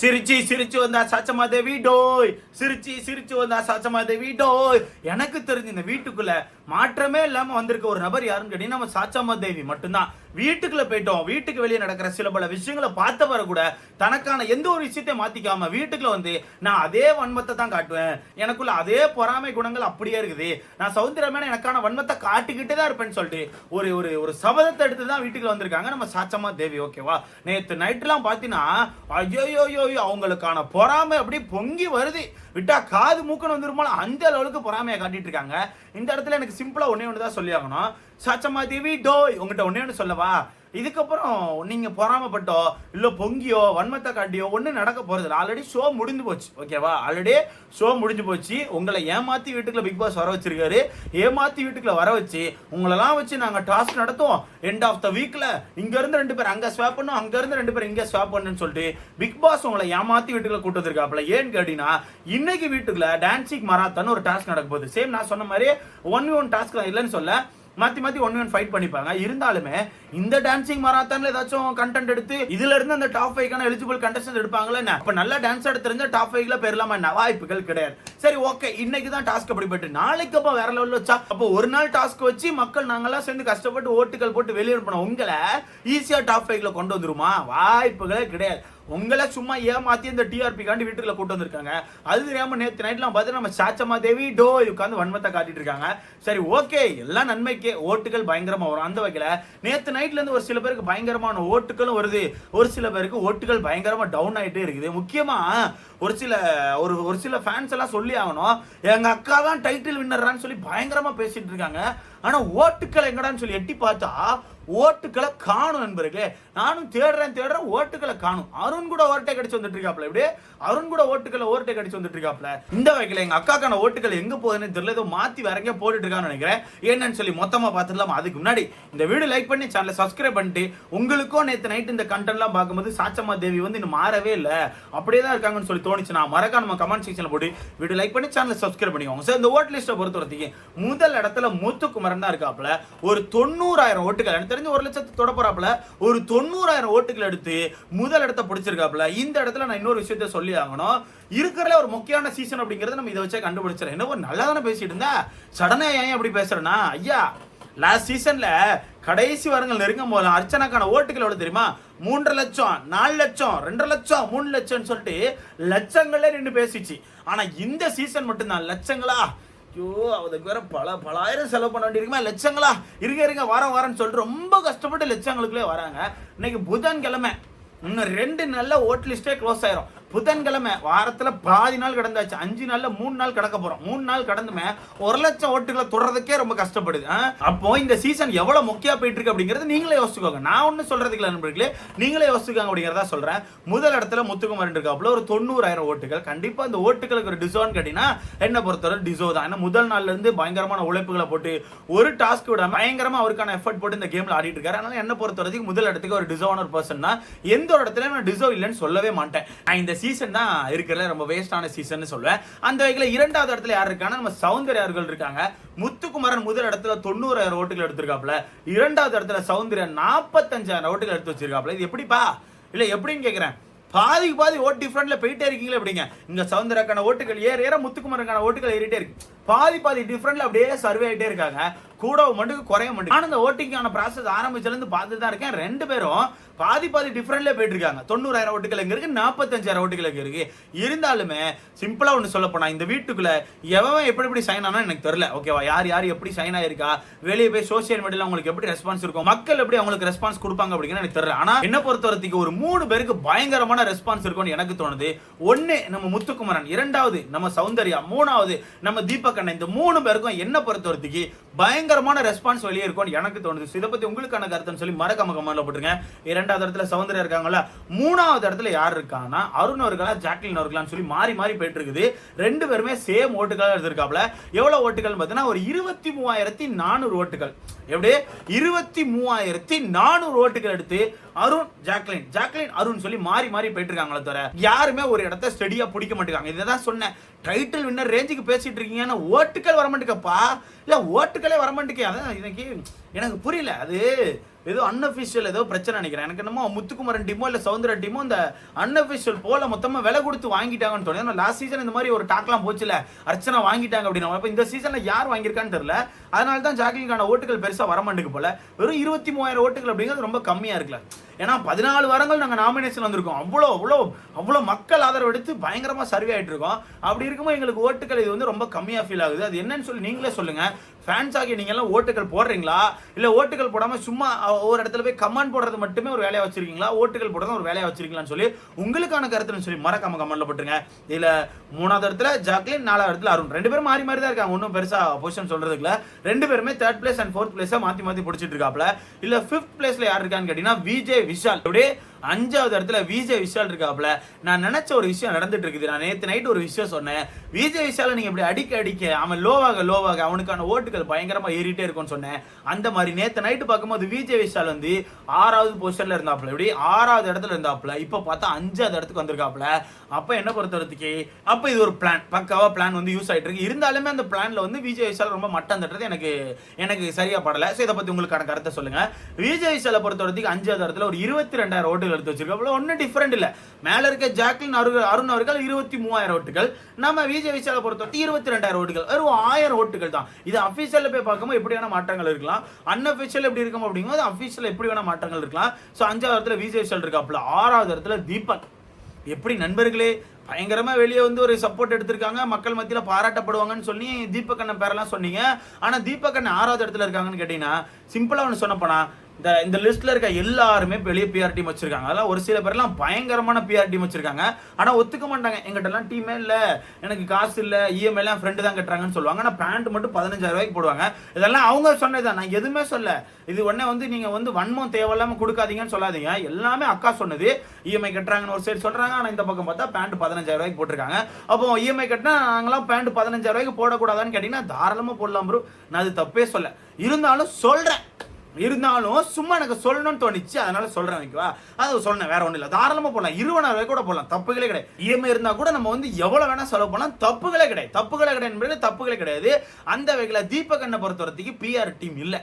சிரிச்சு சிரிச்சு வந்தா சச்சமா தேவி டோய். சிரிச்சி சிரிச்சு வந்தா சச்சமா தேவி டோய். எனக்கு தெரிஞ்சு இந்த வீட்டுக்குள்ள மாற்றமே இல்லாம வந்திருக்க ஒரு நபர் யாருன்னு கேட்டீங்கன்னா நம்ம சாச்சம்மா தேவி மட்டும்தான். வீட்டுக்குள்ள போயிட்டோம். வீட்டுக்கு வெளியே நடக்கிற சில பல விஷயங்களை பார்த்த வர கூட தனக்கான எந்த ஒரு விஷயத்தையும் மாத்திக்காம வீட்டுக்குள்ள வந்து நான் அதே வன்மத்தை தான் காட்டுவேன். எனக்குள்ள அதே பொறாமை குணங்கள் அப்படியே இருக்குது. நான் சௌந்தரமான எனக்கான வன்மத்தை காட்டிக்கிட்டே தான் இருப்பேன்னு சொல்லிட்டு ஒரு ஒரு ஒரு சபதத்தை எடுத்து தான் வீட்டுக்குள்ள வந்திருக்காங்க நம்ம சாச்சம்மா தேவி ஓகேவா நேற்று நைட்லாம் பார்த்தீங்கன்னா ஐயோ ஐயோ அவங்களுக்கான பொறாமை அப்படியே பொங்கி வருது. விட்டா காது மூக்கன்னு வந்துருமால அந்த அளவுக்கு பொறாமையை காட்டிட்டு இருக்காங்க. இந்த இடத்துல எனக்கு சிம்பிளா ஒன்னே ஒன்று தான் சொல்லி ஆகணும் சச்சமா தேவி டோய் உங்ககிட்ட ஒன்னே ஒன்று சொல்லவா? இதுக்கப்புறம் நீங்க பொறாமப்பட்டோ இல்ல பொங்கியோ வன்மத்தை காட்டியோ ஒண்ணு நடக்க போறது ஆல்ரெடி ஷோ முடிஞ்சு போச்சு. ஓகேவா ஆல்ரெடி ஷோ முடிஞ்சு போச்சு. உங்களை ஏமாத்தி வீட்டுக்குள்ள பிக் பாஸ் வர வச்சிருக்காரு. ஏமாத்தி வீட்டுக்குள்ள வர வச்சு உங்களெல்லாம் வச்சு நாங்க டாஸ்க் நடத்துவோம். எண்ட் ஆஃப் த வீக்ல இங்க இருந்து ரெண்டு பேர் அங்க ஸ்வாப் பண்ணும் அங்க இருந்து ரெண்டு பேர் இங்க ஸ்வாப் பண்ணுன்னு சொல்லிட்டு பிக் பாஸ் உங்களை ஏமாத்தி வீட்டுக்குள்ள கூட்டு வந்திருக்காப்புல. ஏன்னு கேட்டீங்கன்னா இன்னைக்கு வீட்டுக்குள்ள டான்சிங் மராத்தான் ஒரு டாஸ்க் நடக்க போகுது. சேம் நான் சொன்ன மாதிரி ஒன் ஒன் டாஸ்க் இல்லைன்னு சொல்ல. மாத்தி மாத்தி ஒன் ஒன் ஃபைட் பண்ணிப்பாங்க. இருந்தாலுமே இந்த டான்சிங் மராத்தான்ல ஏதாச்சும் கண்டென்ட் எடுத்து இதுல இருந்து அந்த டாப் ஃபைவ்க்கான எலிஜிபிள் கண்டஸ்டன்ட் எடுப்பாங்களே என்ன? அப்ப நல்லா டான்ஸ் ஆட தெரிஞ்ச டாப் ஃபைவ்ல பெறலாமா என்ன? வாய்ப்புகள் கிடையாது. சரி ஓகே இன்னைக்கு தான் டாஸ்க் அப்படிப்பட்டு நாளைக்கு அப்ப வேற லெவல்ல வச்சா அப்போ ஒரு நாள் டாஸ்க் வச்சு மக்கள் நாங்கெல்லாம் சேர்ந்து கஷ்டப்பட்டு ஓட்டுகள் போட்டு வெளியே போனோம் உங்களை ஈஸியா டாப் ஃபைவ்ல கொண்டு வந்துருமா? வாய்ப்புகளே கிடையாது. உங்களை சும்மா ஏமாத்தி இந்த டிஆர்பி காண்டி வீட்டுக்குள்ள கூட்டு வந்திருக்காங்க. அது தெரியாம நேற்று நைட்லாம் பார்த்து நம்ம சாச்சம்மா தேவி டோ உட்காந்து வன்மத்தை காட்டிட்டு இருக்காங்க. சரி ஓகே எல்லாம் நன்மைக்கே. ஓட்டுகள் பயங்கரமா வரும். அந்த வகையில நேற்று நைட்ல இருந்து ஒரு சில பேருக்கு பயங்கரமான ஓட்டுகளும் வருது. ஒரு சில பேருக்கு ஓட்டுகள் பயங்கரமா டவுன் ஆயிட்டே இருக்குது. முக்கியமா ஒரு சில ஒரு ஒரு சில ஃபேன்ஸ் எல்லாம் சொல்லி ஆகணும். எங்க அக்கா தான் டைட்டில் வின்னர்றான்னு சொல்லி பயங்கரமா பேசிட்டு இருக்காங்க. ஆனா ஓட்டுக்கள் எங்கடான்னு சொல்லி எட்டி பார்த்தா ஓட்டுக்களை காணும் நண்பர்களே. நானும் தேடுறேன் தேடுறேன் ஓட்டுக்களை காணும். அருண் கூட ஓட்டை கடிச்சு வந்துட்டு இருக்காப்ல இப்படி. அருண் கூட ஓட்டுக்களை ஓட்டை கடிச்சு வந்துட்டு இருக்காப்ல இந்த வகையில் எங்க அக்காக்கான ஓட்டுகள் எங்க போகுதுன்னு தெரியல ஏதோ மாத்தி வேற எங்கேயோ போட்டுட்டு இருக்கான்னு நினைக்கிறேன். என்னன்னு சொல்லி மொத்தமா பார்த்துடலாம்? அதுக்கு முன்னாடி இந்த வீடியோ லைக் பண்ணி சேனலை சப்ஸ்கிரைப் பண்ணிட்டு உங்களுக்கும் நேற்று நைட் இந்த கண்டென்ட்லாம் பார்க்கும்போது சாச்சம்மா தேவி வந்து இன்னும் மாறவே இல்லை. அப்படியே தான் இருக்காங்கன்னு சொல்லி தோணுச்சு. நான் மறக்காம நம்ம கமெண்ட் செக்ஷனில் போட்டு வீடியோ லைக் பண்ணி சேனலை சப்ஸ்கிரைப் பண்ணிக்கோங்க. சார் இந்த ஓட் லிஸ்ட்டை பொறுத்த வரைக்கும் முதல் இடத்துல முத்துக்குமரன் தான் இருக்காப்ல ஒரு தொண்ணூறாயிரம் ஓட்டுகள் எனக்கு தெரிஞ்சு ஒரு லட்சத்து தொட ஒரு தொண்ணூறாயிரம் ஓட்டுகள் எடுத்து முதல் இடத்த பிடிச்சிருக்காப்புல. இந்த இடத்துல நான் இன்னொரு விஷயத்த சொல்லி ஆகணும். இருக்கிறதுல ஒரு முக்கியமான சீசன் அப்படிங்கறத நம்ம இதை வச்சே கண்டுபிடிச்சிடறேன். என்ன நல்லா தானே பேசிட்டு இருந்தா? சடனா ஏன் அப்படி பேசுறேன்னா ஐயா லாஸ்ட் சீசன்ல கடைசி வாரங்கள் நெருங்கும் போது அர்ச்சனாக்கான ஓட்டுகள் எவ்வளவு தெரியுமா? மூன்றரை லட்சம் நாலு லட்சம் ரெண்டரை லட்சம் மூணு லட்சம்னு சொல்லிட்டு லட்சங்களே நின்று பேசிச்சு. ஆனா இந்த சீசன் மட்டும்தான். லட்சங்களா? ஐயோ அதுக்கு வேற பல பலாயிரம் செலவு பண்ண வேண்டியிருக்குமா? லட்சங்களா? இருங்க இருங்க வாரம் வாரம்னு சொல்லிட்டு ரொம்ப கஷ்டப்பட்டு லட்சங்களுக்குள்ளே வராங்க. இன்னைக்கு புதன்கிழமை. இன்னும் ரெண்டு நல்ல ஓட் லிஸ்டே க்ளோஸ் ஆயிரும். புதன்கிழமை வாரத்தில் பாதி நாள் கடந்தாச்சு. அஞ்சு நாளில் மூணு நாள் கடக்க போகிறோம் மூணு நாள் கடந்துமே ஒரு லட்சம் ஓட்டுகளை தொடர்றதுக்கே ரொம்ப கஷ்டப்படுது. அப்போ இந்த சீசன் எவ்வளோ முக்கியம் போயிட்டு இருக்கு அப்படிங்கிறது நீங்களே யோசிச்சுக்கோங்க. நான் ஒன்றும் சொல்றதுக்கு இல்லை நண்பர்களே. நீங்களே யோசிச்சுக்கோங்க அப்படிங்கிறதா சொல்கிறேன் முதல் இடத்துல முத்துக்குமாரன் இருக்காப்புல ஒரு தொண்ணூறாயிரம் ஓட்டுகள். கண்டிப்பாக அந்த ஓட்டுகளுக்கு ஒரு டிசோன் கேட்டிங்கன்னா என்ன பொறுத்தவரை டிசோ தான். ஏன்னா முதல் நாள்லேருந்து பயங்கரமான உழைப்புகளை போட்டு ஒரு டாஸ்க் விட பயங்கரமாக அவருக்கான எஃபர்ட் போட்டு இந்த கேமில் ஆடிட்டு இருக்காரு. அதனால என்ன பொறுத்த வரைக்கும் முதல் இடத்துக்கு ஒரு டிசோனர் பர்சன் தான். எந்த ஒரு இடத்துல நான் டிசோ இல்லைன்னு சொல்லவே மாட்டேன். நான் இந்த சீசன் தான் இருக்கிறதுல ரொம்ப வேஸ்டான சீசன் சொல்லுவேன். அந்த வகையில் இரண்டாவது இடத்துல யார் இருக்காங்கன்னா நம்ம சௌந்தர்யா அவர்கள் இருக்காங்க. முத்துக்குமரன் முதல் இடத்துல தொண்ணூறாயிரம் ஓட்டுகள் எடுத்திருக்காப்ல இரண்டாவது இடத்துல சௌந்தர்யா நாற்பத்தஞ்சாயிரம் ஓட்டுகள் எடுத்து வச்சிருக்காப்ல இது எப்படிப்பா? இல்லை எப்படின்னு கேட்குறேன் பாதிக்கு பாதி ஓட் டிஃப்ரெண்ட்ல போயிட்டே இருக்கீங்களா அப்படிங்க இங்க சௌந்தர்யாக்கான ஓட்டுகள் ஏற ஏற முத்துக்குமரக்கான ஓட்டுகள் ஏறிட்டே இருக்கு. பாதி பாதி டிஃப்ரெண்ட்ல அப்படியே சர்வே ஆகிட்டே இருக்காங்க. கூட மட்டுக்கு குறைய மாட்டேங்குது ஆனால் இந்த ஓட்டிங்கான ப்ராசஸ் ஆரம்பிச்சிலேருந்து பார்த்து தான் இருக்கேன். ரெண்டு பேரும் பாதி பாதி டிஃப்ரெண்ட்ல போயிட்டு இருக்காங்க தொண்ணூறாயிரம் ஓட்டுகள் எங்க இருக்கு? நாற்பத்தஞ்சாயிரம் ஓட்டுகள் எங்க இருக்கு? இருந்தாலுமே சிம்பிளா ஒன்று சொல்ல போனா இந்த வீட்டுக்குள்ள எவன் எப்படி எப்படி சைன் ஆனா எனக்கு தெரியல. ஓகேவா யார் யார் எப்படி சைன் ஆயிருக்கா? வெளியே போய் சோசியல் மீடியால உங்களுக்கு எப்படி ரெஸ்பான்ஸ் இருக்கும்? மக்கள் எப்படி அவங்களுக்கு ரெஸ்பான்ஸ் கொடுப்பாங்க அப்படிங்கிறது எனக்கு தெரியல. ஆனா என்ன பொறுத்த வரைக்கும் ஒரு மூணு பேருக்கு பயங்கரமான ரெஸ்பான்ஸ் இருக்கும்னு எனக்கு தோணுது. ஒன்னு நம்ம முத்துக்குமரன். இரண்டாவது நம்ம சௌந்தர்யா. மூணாவது நம்ம தீபக் அண்ணன். இந்த மூணு பேருக்கும் என்ன பொறுத்த பயங்கரமான ரெஸ்பான்ஸ் வெளியே இருக்கும்னு எனக்கு தோணுது. இதை பத்தி உங்களுக்கான கருத்துன்னு சொல்லி மறக்காம கமெண்ட்ல போட்டுருங்க. இரண்டாவது இடத்துல சௌந்தர்யா இருக்காங்கல்ல மூணாவது இடத்துல யார் இருக்காங்கன்னா அருண் அவர்களா ஜாக்லின் அவர்களான்னு சொல்லி மாறி மாறி போயிட்டு இருக்குது ரெண்டு பேருமே சேம் ஓட்டுகள் எடுத்திருக்காப்ல எவ்வளவு ஓட்டுகள் பார்த்தீங்கன்னா ஒரு இருபத்தி மூவாயிரத்தி நானூறு ஓட்டுகள். எப்படி? இருபத்தி மூவாயிரத்தி நானூறு ஓட்டுகள் எடுத்து அருண் ஜாக்லின். ஜாக்லின் அருண் சொல்லி மாறி மாறி போயிட்டு இருக்காங்களே தவிர யாருமே ஒரு இடத்த ஸ்டெடியா பிடிக்க மாட்டேங்காங்க இதை தான் சொன்னேன் டைட்டில் வின்னர் ரேஞ்சுக்கு பேசிட்டு இருக்கீங்கன்னா ஓட்டுக்கள் வர மாட்டேங்கப்பா இல்ல ஓட்டுக்களே வர மாட்டேங்க அதான் எனக்கு எனக்கு புரியல. அது ஏதோ அன்அஃபிஷியல் ஏதோ பிரச்சனை நினைக்கிறேன். எனக்கு என்னமோ முத்துக்குமரன் டீமோ இல்லை சவுந்தர டீமோ இந்த அன்அஃபிஷியல் போல மொத்தமாக விலை கொடுத்து வாங்கிட்டாங்கன்னு தோணுது. லாஸ்ட் சீசன் இந்த மாதிரி ஒரு டாக்லாம் போச்சுல. அர்ச்சனா வாங்கிட்டாங்க அப்படின்னா. அப்ப இந்த சீசனில் யார் வாங்கியிருக்கான்னு தெரியல. அதனால தான் ஜாக்லின்கான ஓட்டுகள் பெருசாக வர மாட்டேங்குது போல. வெறும் இருபத்தி மூவாயிரம் ஓட்டுகள் அப்படிங்கிறது ரொம்ப கம்மியாக இருக்குல்ல. ஏன்னா பதினாலு வாரங்கள் நாங்கள் நாமினேஷன் வந்திருக்கோம். அவ்வளோ அவ்வளோ அவ்வளோ மக்கள் ஆதரவு எடுத்து பயங்கரமாக சர்வே ஆகிட்டு இருக்கோம். அப்படி இருக்கும்போது எங்களுக்கு ஓட்டுகள் இது வந்து ரொம்ப கம்மியாக ஃபீல் ஆகுது. அது என்னன்னு சொல்லி நீங்களே சொல்லுங்கள் ஃபேன்ஸ் ஆகிய நீங்க எல்லாம் ஓட்டுகள் போடுறீங்களா? இல்லை ஓட்டுகள் போடாமல் சும்மா ஒரு இடத்துல போய் கமெண்ட் போடுறது மட்டுமே ஒரு வேலையாக வச்சிருக்கீங்களா? ஓட்டுகள் போடுறது ஒரு வேலையாக வச்சிருக்கீங்களான்னு சொல்லி உங்களுக்கான கருத்துன்னு சொல்லி மறக்காம கமெண்ட்ல போட்டுருங்க. இதில் மூணாவது இடத்துல ஜாக்லின் நாலாவது இடத்துல அருண். ரெண்டு பேரும் மாறி மாறி தான் இருக்காங்க. ஒன்றும் பெருசா பொசிஷன் சொல்றதுக்குல ரெண்டு பேருமே தேர்ட் பிளேஸ் அண்ட் ஃபோர்த் பிளேஸை மாற்றி மாற்றி பிடிச்சிட்டு இருக்காப்ல. இல்லை ஃபிஃப்த் பிளேஸ்ல யார் இருக்கான்னு கேட்டீங்கன்னா விஜய் விஷால். அப்படியே அஞ்சாவது இடத்துல விஜய் விஷால் இருக்காப்ல நான் நினைச்ச ஒரு விஷயம் நடந்துட்டு இருக்குது. நான் நேத்து நைட் ஒரு விஷயம் சொன்னேன். விஜய் விஷால நீங்க இப்படி அடிக்க அடிக்க அவன் லோவாக லோவாக அவனுக்கான ஓட்டுகள் பயங்கரமா ஏறிட்டே இருக்கும்னு சொன்னேன். அந்த மாதிரி நேத்து நைட்டு பார்க்கும்போது விஜய் விஷால் வந்து ஆறாவது பொசிஷன்ல இருந்தாப்ல இப்படி ஆறாவது இடத்துல இருந்தாப்ல இப்ப பார்த்தா அஞ்சாவது இடத்துக்கு வந்திருக்காப்ல அப்ப என்ன பொறுத்தவரத்துக்கு அப்ப இது ஒரு பிளான் பக்காவா பிளான் வந்து யூஸ் ஆயிட்டு இருக்கு. இருந்தாலுமே அந்த பிளான்ல வந்து விஜய் விஷால் ரொம்ப மட்டம் தட்டுறது எனக்கு எனக்கு சரியா படல. ஸோ இதை பத்தி உங்களுக்கான கருத்தை சொல்லுங்க. விஜய் விஷாலை பொறுத்தவரத்துக்கு அஞ்சாவது இடத்துல ஒரு இருபத்தி ரெண்டாயிரம் ஓட்டுகள் எடுத்து வச்சிருக்கோம். ஒன்றும் டிஃப்ரெண்ட் இல்ல. மேல இருக்க ஜாக்லின் அருண் அருண் அவர்கள் இருபத்தி மூவாயிரம் ஓட்டுகள். நம்ம விஜய் விஷாலை பொறுத்தவரை இருபத்தி ரெண்டாயிரம் ஓட்டுகள். வெறும் ஆயிரம் ஓட்டுகள் தான். இது அஃபீஷியல் போய் பார்க்கும்போது எப்படி வேணா மாற்றங்கள் இருக்கலாம். அன்அஃபிஷியல் எப்படி இருக்கும் அப்படிங்கும்போது அஃபீஷியல் எப்படி வேணா மாற்றங்கள் இருக்கலாம். ஸோ அஞ்சாவது இடத்துல விஜய் விஷால் இருக்காப்புல. ஆறாவது இடத்துல தீபக். எப்படி நண்பர்களே? பயங்கரமா வெளியே வந்து ஒரு சப்போர்ட் எடுத்திருக்காங்க. மக்கள் மத்தியில பாராட்டப்படுவாங்கன்னு சொல்லி தீபக் அண்ணன் பேரெல்லாம் சொன்னீங்க. ஆனா தீபக் அண்ணன் ஆறாவது இடத்துல இருக்காங்கன்னு கேட்டீங்கன்னா சிம்பிளா ஒன்று சொன்னப்போனா இந்த இந்த லிஸ்ட்ல இருக்க எல்லாருமே வெளியே பிஆர் டீம் வச்சிருக்காங்க. அதெல்லாம் ஒரு சில பேர்லாம் பயங்கரமான பிஆர் டீம் வச்சிருக்காங்க. ஆனா ஒத்துக்க மாட்டாங்க. எங்கிட்ட எல்லாம் டீமே இல்ல. எனக்கு காசு இல்ல. இஎம்ஐலாம் ஃப்ரெண்டு தான் கட்டுறாங்கன்னு சொல்லுவாங்க. ஆனா பேண்ட் மட்டும் பதினஞ்சாயிரம் ரூபாய்க்கு போடுவாங்க. இதெல்லாம் அவங்க சொன்னதுதான் நான் எதுவுமே சொல்ல இது உடனே வந்து நீங்க வந்து வன்மம் தேவையில்லாம கொடுக்காதீங்கன்னு சொல்லாதீங்க. எல்லாமே அக்கா சொன்னது. இஎம்ஐ கட்டுறாங்கன்னு ஒரு சைடு சொல்றாங்க. ஆனா இந்த பக்கம் பார்த்தா பேண்ட் பதினஞ்சாயிரம் ரூபாய்க்கு போட்டிருக்காங்க. அப்போ இஎம்ஐ கட்டினா நாங்களாம் பேண்ட் பதினஞ்சாயிரம் ரூபாய்க்கு போடக்கூடாதான்னு கேட்டீங்கன்னா தாராளமா போடலாம் ப்ரோ நான் அது தப்பே சொல்ல இருந்தாலும் சொல்றேன். இருந்தாலும் சும்மா எனக்கு சொல்லணும்னு தோணுச்சு அதனால சொல்றேன் ஓகேவா அது சொன்னேன் வேற ஒன்றும் இல்லை. தாராளமா போடலாம் இருபதாயிரம் ரூபாய் கூட போடலாம் தப்புகளே கிடையாது. இஎம்ஐ இருந்தா கூட நம்ம வந்து எவ்வளவு வேணா செலவு பண்ணலாம். தப்புகளே கிடையாது. தப்புகளே கிடையாது என்பது தப்புகளே கிடையாது. அந்த வகையில தீபக் அண்ணை பொறுத்த பிஆர் டீம் இல்லை.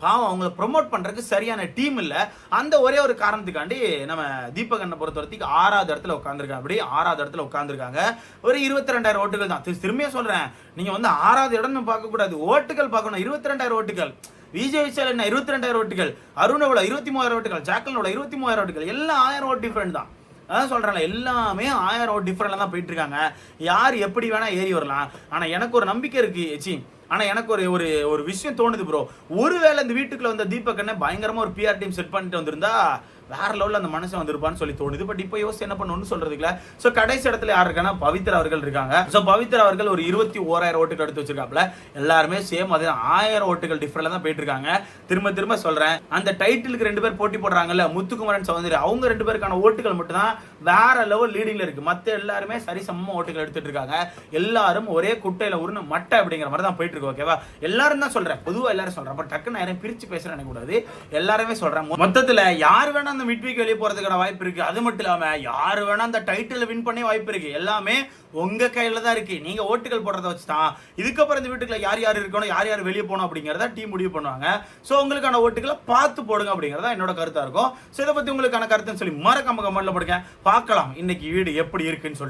பாவம் அவங்கள ப்ரொமோட் பண்ணுறதுக்கு சரியான டீம் இல்லை. அந்த ஒரே ஒரு காரணத்துக்காண்டி நம்ம தீபக் அண்ணை பொறுத்த வரைக்கும் ஆறாவது இடத்துல உட்காந்துருக்காங்க அப்படி ஆறாவது இடத்துல உட்காந்துருக்காங்க ஒரு இருபத்தி ரெண்டாயிரம் ஓட்டுகள் தான். திரும்பியே திரும்பியும் நீங்கள் வந்து ஆறாவது இடம்னு பார்க்கக்கூடாது. ஓட்டுகள் பார்க்கணும். இருபத்தி ரெண்டாயிரம் ஓட்டுகள். விஜய் விஷால் என்ன? இருபத்தி ரெண்டாயிரம் ஓட்டுகள். அருணோட இருபத்தி மூவாயிரம் ஓட்டுகள். ஜாக்கலனோட இருபத்தி மூவாயிரம் ஓட்டுகள். எல்லாம் ஆயிரம் ஓட் டிஃப்ரெண்ட் தான். அதான் சொல்றேன்ல எல்லாமே ஆயிரம் ஓட்டு டிஃப்ரெண்ட்ல தான் போயிட்டு இருக்காங்க யார் எப்படி வேணா ஏறி வரலாம். ஆனா எனக்கு ஒரு நம்பிக்கை இருக்கு சி ஆனா எனக்கு ஒரு ஒரு ஒரு விஷயம் தோணுது ப்ரோ ஒருவேளை இந்த வீட்டுக்குள்ள வந்த தீபக் என்ன பயங்கரமா ஒரு பிஆர் டீம் செட் பண்ணிட்டு வந்திருந்தா வேற லெவலில் அந்த மனுஷன் வந்திருப்பான்னு சொல்லி தோணுது. பட் இப்போ யோசிச்சு என்ன பண்ணணும்னு சொல்றதுக்குல ஸோ கடைசி இடத்துல யார் இருக்கானா பவித்ரா அவர்கள் இருக்காங்க. ஸோ பவித்ரா அவர்கள் ஒரு இருபத்தி ஓராயிரம் ஓட்டுகள் எடுத்து வச்சிருக்காப்ல எல்லாருமே சேம் அதே ஆயிரம் ஓட்டுகள் டிஃப்ரெண்ட் தான் போயிட்டு இருக்காங்க. திரும்ப திரும்ப சொல்றேன். அந்த டைட்டிலுக்கு ரெண்டு பேர் போட்டி போடுறாங்கல்ல முத்துக்குமரன் சௌந்தரி அவங்க ரெண்டு பேருக்கான ஓட்டுகள் மட்டும்தான் வேற லெவல் லீடிங்ல இருக்கு. மற்ற எல்லாருமே சரிசமமா ஓட்டுகள் எடுத்துட்டு இருக்காங்க. எல்லாரும் ஒரே குட்டையில உருணு மட்டை அப்படிங்கிற மாதிரி தான் போயிட்டு இருக்கு ஓகேவா எல்லாரும் தான் சொல்றேன். பொதுவாக எல்லாரும் சொல்றேன். பட் டக்குன்னு யாரையும் பிரிச்சு பேசுறேன் நினைக்க கூடாது. எல்லாருமே சொல்றேன். மொத்தத்தில் யார் வேணா அந்த மிட் வீக் வெளியே போறதுக்கான வாய்ப்பு இருக்கு. அது மட்டும் இல்லாம யார் வேணா அந்த டைட்டில் வின் பண்ணி வாய்ப்பு இருக்கு. எல்லாமே உங்க கையில தான் இருக்கு. நீங்க ஓட்டுகள் போடுறத வச்சு தான் இதுக்கப்புறம் இந்த வீட்டுக்குள்ள யார் யார் இருக்கணும் யார் யார் வெளியே போகணும் அப்படிங்கறத டீம் முடிவு பண்ணுவாங்க. சோ உங்களுக்கான ஓட்டுகளை பார்த்து போடுங்க அப்படிங்கறத என்னோட கருத்தா இருக்கும். ஸோ இதை பத்தி உங்களுக்கான கருத்துன்னு சொல்லி மறக்காம கமெண்ட்ல போடுங்க. பார்க்கலாம். இன்னைக்கு வீடு எப்படி இருக்குன்னு சொல்லிட்டு.